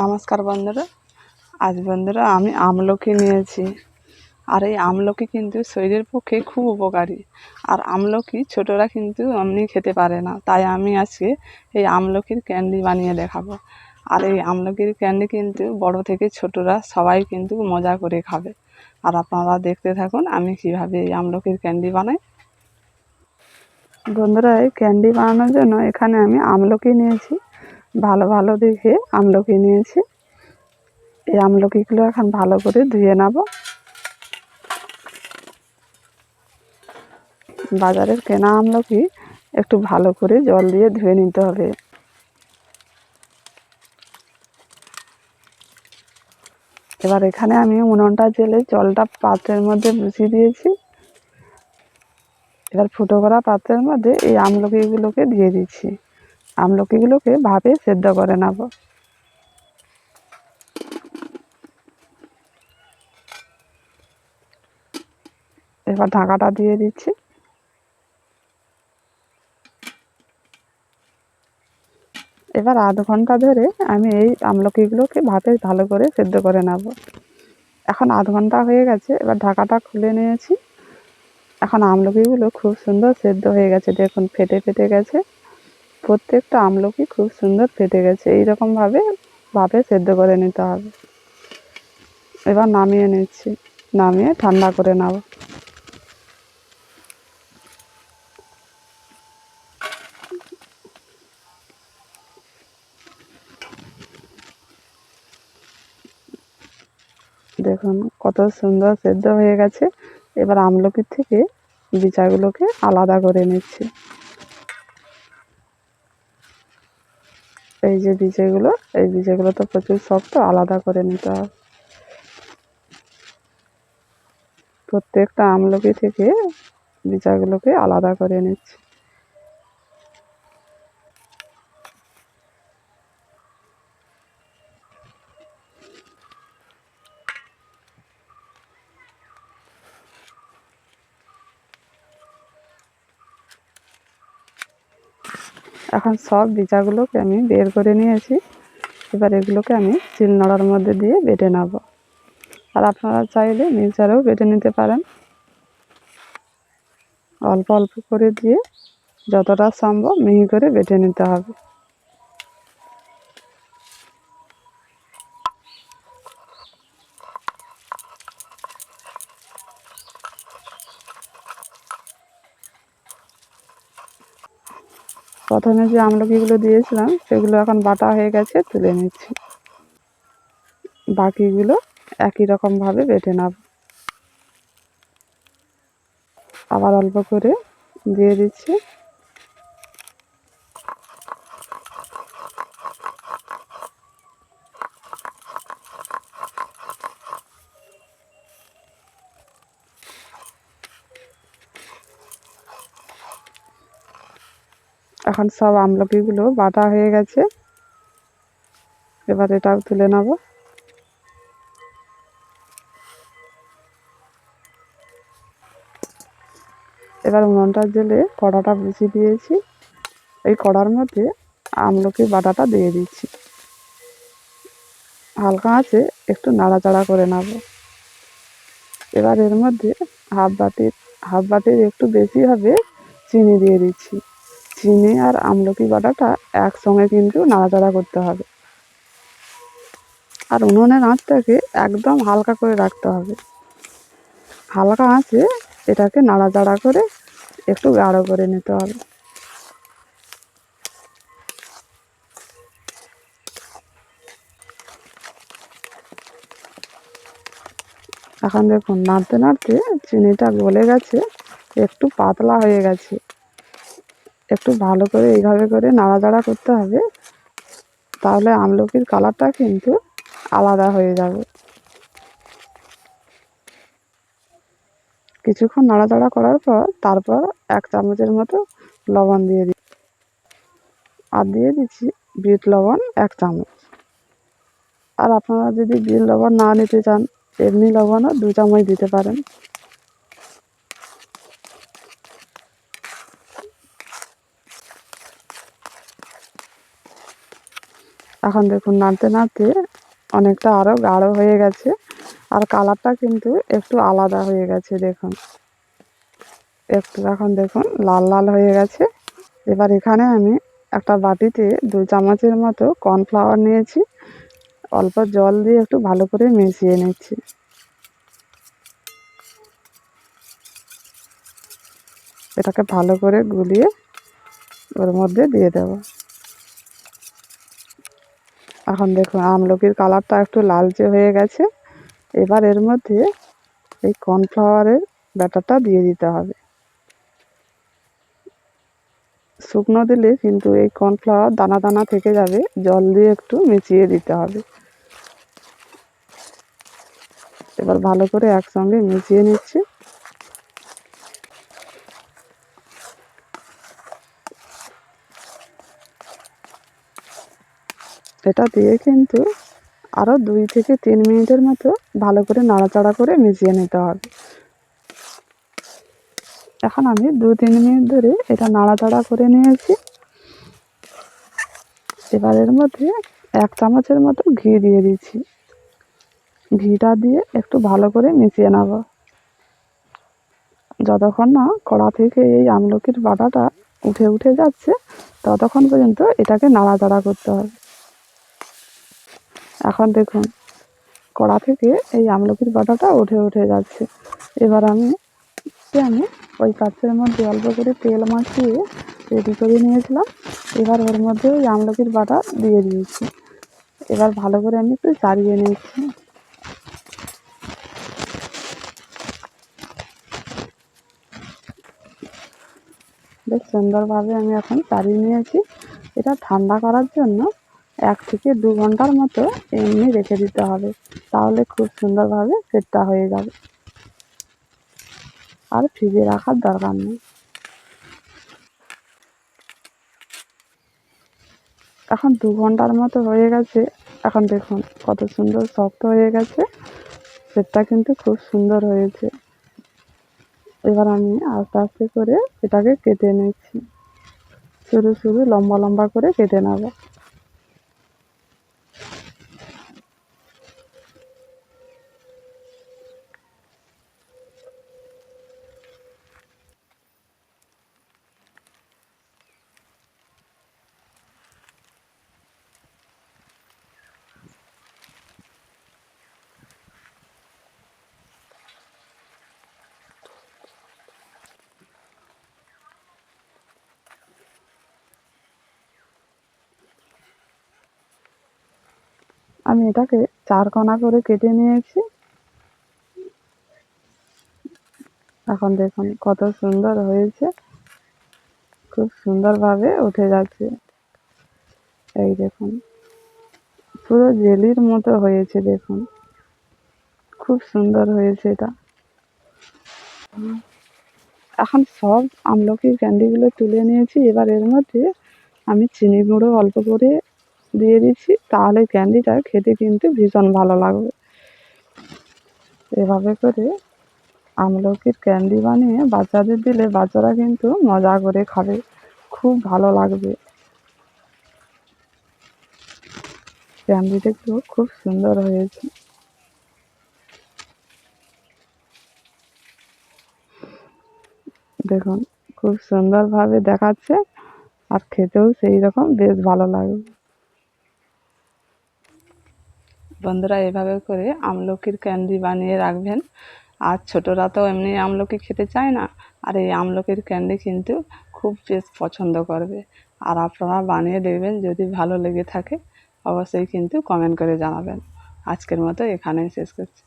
নমস্কার বন্ধুরা। আজ বন্ধুরা আমি আমলকি নিয়েছি। আর এই আমলকি কিন্তু শরীরের পক্ষে খুব উপকারী। আর আমলকি ছোটরা কিন্তু এমনি খেতে পারে না। তাই আমি আজকে এই আমলকির ক্যান্ডি বানিয়ে দেখাবো। আর এই আমলকির ক্যান্ডি কিন্তু বড় থেকে ছোটরা সবাই কিন্তু মজা করে খাবে। আর আপনারা দেখতে থাকুন আমি কীভাবে এই আমলকির ক্যান্ডি বানাই। বন্ধুরা, এই ক্যান্ডি বানানোর জন্য এখানে আমি আমলকি নিয়েছি। ভালো ভালো দেখে আমলকি নিয়েছি। এই আমলকিগুলো এখন ভালো করে ধুয়ে নেব। বাজারের কেনা আমলকি একটু ভালো করে জল দিয়ে ধুয়ে নিতে হবে। এবার এখানে আমি উনুনটা জেলে জলটা পাত্রের মধ্যে বসিয়ে দিয়েছি। এবার ফুটো করা পাত্রের মধ্যে এই আমলকিগুলোকে দিয়ে দিচ্ছি। আমলকিগুলোকে ভাপে সেদ্ধ করে নেব। এবার ঢাকাটা দিয়ে দিচ্ছি। এবার আধ ঘণ্টা ধরে আমি এই আমলকিগুলোকে ভাপে ভালো করে সেদ্ধ করে নেব। এখন আধ ঘণ্টা হয়ে গেছে, এবার ঢাকাটা খুলে নিয়েছি। এখন আমলকিগুলো খুব সুন্দর সেদ্ধ হয়ে গেছে, দেখুন, ফেটে ফেটে গেছে। প্রত্যেকটা আমলকি খুব সুন্দর ফেটে গেছে। এইরকমভাবে ভাবে সেদ্ধ করে নিতে হবে। এবার নামিয়ে নিচ্ছি। নামিয়ে ঠান্ডা করে নেব। দেখুন, কত সুন্দর সেদ্ধ হয়ে গেছে। এবার আমলকির থেকে বিচাগুলোকে আলাদা করে নিচ্ছি। এই যে বীজগুলো, এই বীজগুলো তো প্রচুর শক্ত, আলাদা করে নিতে হবে প্রত্যেকটা আমলকি থেকে বীজাগুলোকে আলাদা করে নিচ্ছি। এখন সব বীজাগুলোকে আমি বের করে নিয়েছি। এবার এগুলোকে আমি চিলনড়ার মধ্যে দিয়ে বেটে নেব। আর আপনারা চাইলে মিক্সারেও বেটে নিতে পারেন। অল্প অল্প করে দিয়ে যতটা সম্ভব মিহি করে বেটে নিতে হবে। প্রথমে যে আমলকিগুলো দিয়েছিলাম, সেগুলো এখন বাটা হয়ে গেছে, তুলে নিচ্ছি। বাকিগুলো একই রকমভাবে বেটে নেব। আবার অল্প করে দিয়ে দিচ্ছি। এখন সব আমলকিগুলো বাটা হয়ে গেছে। এবার এটাও তুলে নেব। এবার উনুনটা জেলে কড়াটা বসিয়ে দিয়েছি। এই কড়ার মধ্যে আমলকি বাটাটা দিয়ে দিচ্ছি। হালকা আছে, একটু নাড়াচাড়া করে নেব। এবার এর মধ্যে হাফ বাটির হাফ বাটির একটু বেশি হবে চিনি দিয়ে দিচ্ছি। চিনি আর আমলকি বাটাটা একসঙ্গে কিন্তু নাড়াচাড়া করতে হবে। আর উনুনের আঁচটাকে একদম হালকা করে রাখতে হবে। হালকা আঁচে এটাকে নাড়াচাড়া করে একটু গাঢ় করে নিতে হবে। এখন দেখুন, নাড়তে নাড়তে চিনিটা গলে গেছে, একটু পাতলা হয়ে গেছে। একটু ভালো করে এইভাবে করে নাড়াচাড়া করতে হবে। তাহলে আমলকির কালারটা কিন্তু আলাদা হয়ে যাবে। কিছুক্ষণ নাড়াচাড়া করার পর তারপর এক চামচের মতো লবণ দিয়ে দিই। আর দিয়ে দিচ্ছি বিট লবণ এক চামচ। আর আপনারা যদি বিট লবণ না নিতে চান, এমনি লবণও দু চামচ দিতে পারেন। এখন দেখুন নাড়তে নাড়তে অনেকটা আরও গাঢ় হয়ে গেছে। আর কালারটা কিন্তু একটু আলাদা হয়ে গেছে, দেখুন। একটু এখন দেখুন লাল লাল হয়ে গেছে। এবার এখানে আমি একটা বাটিতে দু চামচের মতো কর্নফ্লাওয়ার নিয়েছি। অল্প জল দিয়ে একটু ভালো করে মিশিয়ে নিচ্ছি। এটাকে ভালো করে গুলিয়ে ওর মধ্যে দিয়ে দেব। এখন দেখুন, আমলকির কালারটা একটু লালচে হয়ে গেছে। এবার এর মধ্যে এই কর্নফ্লাওয়ারের ব্যাটারটা দিয়ে দিতে হবে। শুকনো দিলে কিন্তু এই কর্নফ্লাওয়ার দানা দানা থেকে যাবে, জল দিয়ে একটু মিশিয়ে দিতে হবে। এবার ভালো করে একসঙ্গে মিশিয়ে নিচ্ছি। এটা দিয়ে কিন্তু আরও দুই থেকে তিন মিনিটের মতো ভালো করে নাড়াচাড়া করে মিশিয়ে নিতে হবে। এখন আমি দু তিন মিনিট ধরে এটা নাড়াচাড়া করে নিয়েছি। এবার এর মধ্যে এক চামচের মতো ঘি দিয়ে দিচ্ছি। ঘিটা দিয়ে একটু ভালো করে মিশিয়ে নেব। যতক্ষণ না কড়া থেকে এই আমলকির বাটাটা উঠে উঠে যাচ্ছে, ততক্ষণ পর্যন্ত এটাকে নাড়াচাড়া করতে হবে। এখন দেখুন কড়া থেকে এই আমলকির বাটাটা উঠে উঠে যাচ্ছে। এবার আমি আমি ওই পাত্রের মধ্যে অল্প করে তেল মাখিয়ে রেডি করে নিয়েছিলাম। এবার ওর মধ্যে ওই আমলকির বাটা দিয়ে দিয়েছি। এবার ভালো করে আমি একটু চাড়িয়ে নিয়েছি। বেশ সুন্দরভাবে আমি এখন চাড়িয়ে নিয়েছি। এটা ঠান্ডা করার জন্য এক থেকে দু ঘণ্টার মতো এমনি রেখে দিতে হবে। তাহলে খুব সুন্দরভাবে সেটটা হয়ে যাবে। আর ফ্রিজে রাখার দরকার নেই। এখন দু ঘণ্টার মতো হয়ে গেছে। এখন দেখুন কত সুন্দর শক্ত হয়ে গেছে। সেটটা কিন্তু খুব সুন্দর হয়েছে। এবার আমি আস্তে আস্তে করে এটাকে কেটে নিচ্ছি। শুরু শুরু লম্বা লম্বা করে কেটে নেব। আমি এটাকে চার কোনা করে কেটে নিয়েছি। এখন দেখুন কত সুন্দর হয়েছে। খুব সুন্দরভাবে উঠে যাচ্ছে। এই দেখুন, পুরো জেলির মতো হয়েছে দেখুন। খুব সুন্দর হয়েছে এটা। এখন সব আমলকির ক্যান্ডিগুলো তুলে নিয়েছি। এবার এর মধ্যে আমি চিনি গুঁড়ো অল্প করে দিয়ে দিচ্ছি, তাহলে ক্যান্ডিটা খেতে কিন্তু ভীষণ ভালো লাগবে। এভাবে করে আমলকির ক্যান্ডি বানিয়ে বাচ্চাদের দিলে বাচ্চারা কিন্তু মজা করে খাবে, খুব ভালো লাগবে। ক্যান্ডি দেখতেও খুব সুন্দর হয়েছে। দেখুন, খুব সুন্দরভাবে দেখাচ্ছে আর খেতেও সেই রকম বেশ ভালো লাগবে। বন্ধুরা এভাবে করে আমলকির ক্যান্ডি বানিয়ে রাখবেন। আর ছোটরা তো এমনি আমলকি খেতে চায় না, আর এই আমলকির ক্যান্ডি কিন্তু খুব বেশ পছন্দ করবে। আর আপনারা বানিয়ে দেখবেন, যদি ভালো লেগে থাকে, অবশ্যই কিন্তু কমেন্ট করে জানাবেন। আজকের মতো এখানেই শেষ করছি।